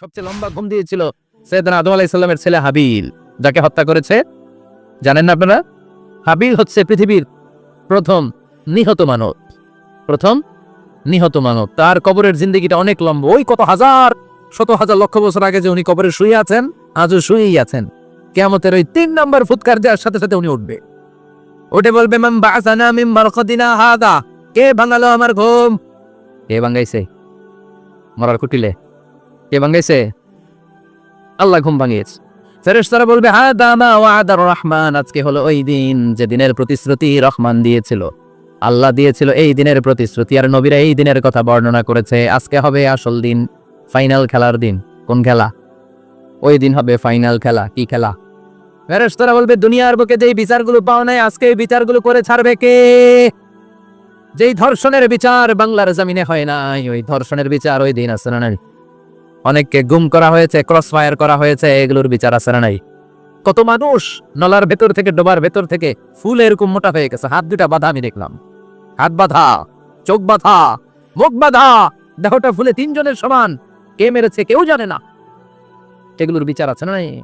সবচেয়ে লম্বা ঘুম দিয়েছিল সৈয়দনা আদম আলাইসাল্লামের ছেলে হাবিল, যাকে হত্যা করেছে। জানেন না আপনারা? হাবিল হচ্ছে পৃথিবীর প্রথম নিহত মানব। প্রথম নিহত মানব। তার কবরের জিন্দগিটা অনেক লম্বা। ওই কত হাজার, শত হাজার লক্ষ বছর আগে যে উনি কবরে শুয়ে আছেন, আজও শুয়েই আছেন। কেয়ামতের ওই তিন নম্বর ফুৎকার দেওয়ার সাথে সাথে উনি উঠবে। উঠে বলবে কে ভাঙালো আমার ঘুম? কে ভাঙাইছে? মরার কুটিলে। কে ভাঙাইছে? আল্লাহ ঘুম ভাঙিয়েছে। ফেরেশতারা বলবে হা দামা ও আদার রহমান, আজকে হলো ওই দিন যে দিনের প্রতিশ্রুতি রহমান দিয়েছিল। আল্লাহ দিয়েছিল এই দিনের প্রতিশ্রুতি আর নবীরা এই দিনের কথা বর্ণনা করেছে। আজকে হবে আসল দিন, ফাইনাল খেলার দিন। কোন খেলা? ওই দিন হবে ফাইনাল খেলা। কি খেলা? ফেরেশতারা বলবে, দুনিয়ার বুকে যেই বিচারগুলো পাওয়া নাই, আজকে এই বিচারগুলো করে ছাড়বে কে? যেই ধর্ষণের বিচার বাংলার জমিনে হয় নাই, ওই ধর্ষণের বিচার ওই দিন না নাই? অনেককে গুম করা হয়েছে ক্রস ফায়ার করা হয়েছে, এগুলোর বিচার না নাই? কত মানুষ নলার ভেতর থেকে, ডোবার ভেতর থেকে ফুল এরকম মোটা হয়ে গেছে। হাত দুটা বাধা আমি দেখলাম। হাত বাধা, চোখ বাধা, মুখ বাধা, দেহটা ফুলে তিনজনের সমান। কে মেরেছে কেউ জানে না। এগুলোর বিচার আছে না নাই?